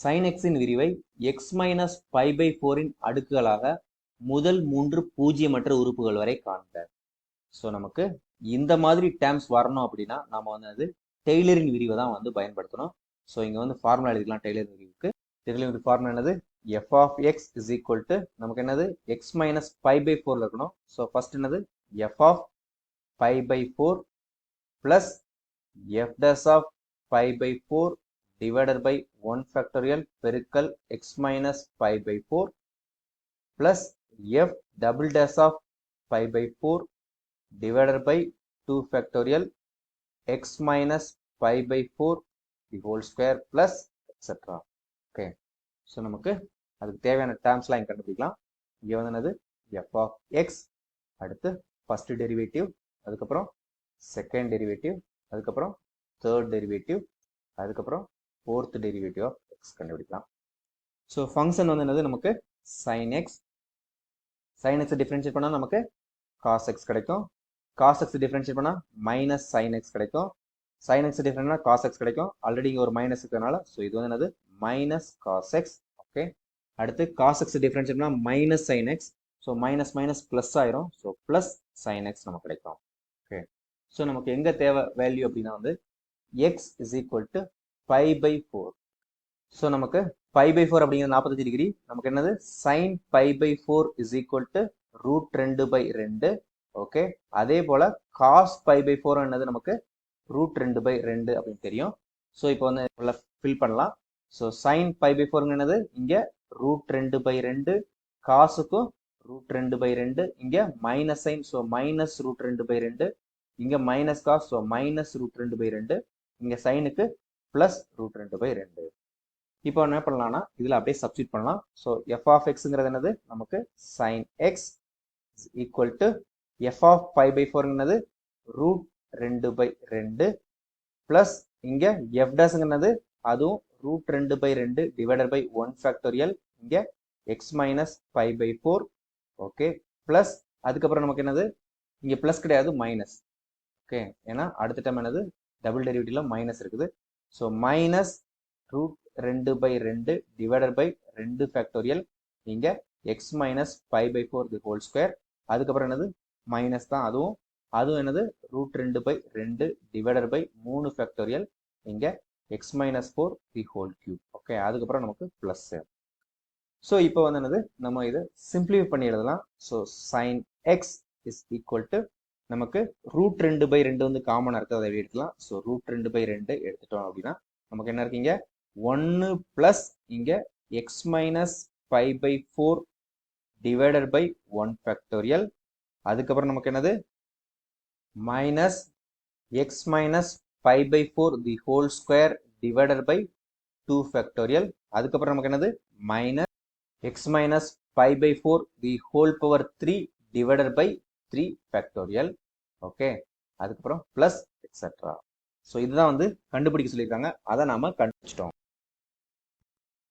Sign எக்ஸின் விரிவை x minus pi by ஃபோரின் அடுக்குகளாக முதல் மூன்று பூஜ்ஜியமற்ற உறுப்புகள் வரை காண்க. ஸோ நமக்கு இந்த மாதிரி டேர்ம்ஸ் வரணும் அப்படின்னா நம்ம வந்து அது டெய்லரின் விரிவை தான் வந்து பயன்படுத்தணும். ஸோ இங்கே வந்து ஃபார்முலா எழுதிக்கலாம் டெய்லரின் விரிவுக்கு. டெய்லரின் ஃபார்முலா என்னது? F of x is equal to நமக்கு என்னது? எக்ஸ் மைனஸ் பை பை ஃபோரில் இருக்கணும். ஸோ ஃபர்ஸ்ட் என்னது? F of pi by four plus f dash of pi by four divided by 1 factorial பெருக்கல் x minus pi by 4 plus f double dash of pi by 4 divided by 2 factorial x minus pi by 4 the whole square plus etc. Okay. So நமக்கு அதுக்கு தேவையான டேர்ம்ஸ்லாம் இங்கே கண்டுபிடிக்கலாம் இங்கே வந்து என்னது எஃப் ஆஃப் எக்ஸ் அடுத்து ஃபர்ஸ்ட் டெரிவேட்டிவ் அதுக்கப்புறம் செகண்ட் டெரிவேட்டிவ் அதுக்கப்புறம் தேர்ட் டெரிவேட்டிவ் அதுக்கப்புறம் ஃபோர்த் டெரிவேட்டிவ் ஆஃப் எக்ஸ் கண்டுபிடிக்கலாம். ஸோ ஃபங்க்ஷன் வந்து என்னது? நமக்கு sine x sine x differentiate பண்ணால் நமக்கு காஸ் எக்ஸ் கிடைக்கும். காஸ் எக்ஸ் டிஃப்ரென்ஷியேட் பண்ணால் மைனஸ் சைன் எக்ஸ் கிடைக்கும். சைன் எக்ஸ் டிஃப்ரெண்ட்னா காஸ் எக்ஸ் கிடைக்கும். ஆல்ரெடி இங்கே ஒரு மைனஸ் இருக்கிறதுனால ஸோ இது வந்து என்னது? மைனஸ் காஸ் எக்ஸ் ஓகே அடுத்து காஸ் எக்ஸ் டிஃப்ரென்ஷியேட் பண்ணால் minus sine x so minus minus plus ஆயிரும். ஸோ ப்ளஸ் சைன் எக்ஸ் நமக்கு கிடைக்கும். ஓகே ஸோ நமக்கு எங்கே தேவை? வேல்யூ அப்படின்னா வந்து x is equal to pi by four so நமக்கு பை பை ஃபோர் அப்படிங்கிற நாற்பத்தஞ்சு டிகிரி நமக்கு என்னது? Sine pi by four is equal to root ரெண்டு பை ரெண்டு. ஓகே அதே போல் காஸ் பை பை ஃபோர் என்னது? நமக்கு ரூட் ரெண்டு பை ரெண்டு அப்படின்னு தெரியும். ஸோ இப்போ வந்து ஃபில் பண்ணலாம். So sine pi by four என்னது? இங்கே ரூட் ரெண்டு பை ரெண்டு. காசுக்கும் ரூட் ரெண்டு பை ரெண்டு. இங்கே minus sine so minus root ரெண்டு பை ரெண்டு. இங்கே minus cos so minus root ரெண்டு பை ரெண்டு. இங்கே சைனுக்கு ப்ளஸ் ரூட் ரெண்டு பை ரெண்டு. இப்போ என்ன பண்ணலாம்னா இதில் அப்படியே சப்ஸ்டியூட் பண்ணலாம். ஸோ எஃப் ஆஃப் எக்ஸுங்கிறது என்னது? நமக்கு sine x equal to f of five by ஃபோர்ங்கிறது root ரெண்டு பை ரெண்டு ப்ளஸ் இங்கே எஃப் டேஸுங்கிறது அதுவும் ரூட் ரெண்டு பை ரெண்டு டிவைடட் பை ஒன் ஃபேக்டோரியல் இங்கே x minus five by four okay plus அதுக்கப்புறம் நமக்கு என்னது? இங்கே ப்ளஸ் கிடையாது மைனஸ் ஓகே ஏன்னா அடுத்த டைம் என்னது? டபுள் டெரிவேட்டிவ்ல மைனஸ் இருக்குது. ஸோ மைனஸ் ரூட் ரெண்டு பை ரெண்டு டிவைடட் பை ரெண்டு ஃபேக்டோரியல் இங்கே x minus five by four the whole square அதுக்கப்புறம் என்னது? மைனஸ் தான் அதுவும். அதுவும் என்னது? ரூட் ரெண்டு பை ரெண்டு டிவைடட் பை மூணு ஃபேக்டோரியல் இங்கே x minus four the whole cube okay அதுக்கப்புறம் நமக்கு ப்ளஸ் ஸோ இப்போ வந்து என்னது? நம்ம இதை சிம்பிளிஃபை பண்ணி எழுதலாம். So sine x is equal to நமக்கு ரூட் ரெண்டு பை ரெண்டு வந்து காமனாக இருக்குது அதை எடுக்கலாம் ஸோ ரூட் ரெண்டு பை ரெண்டு எடுத்துட்டோம் அப்படின்னா நமக்கு என்ன இருக்கீங்க ஒன்று ப்ளஸ் இங்கே x minus five by four divided by one factorial அதுக்கப்புறம் நமக்கு என்னது? Minus x minus five by four the whole square divided by two factorial அதுக்கப்புறம் நமக்கு என்னது? Minus x minus five by four the whole power three divided by three factorial okay அதுக்கப்புறம் plus extra so இதுதான் வந்து கண்டுபிடிக்க சொல்லியிருக்காங்க. அதை நாம கண்டுபிடிச்சிட்டோம்.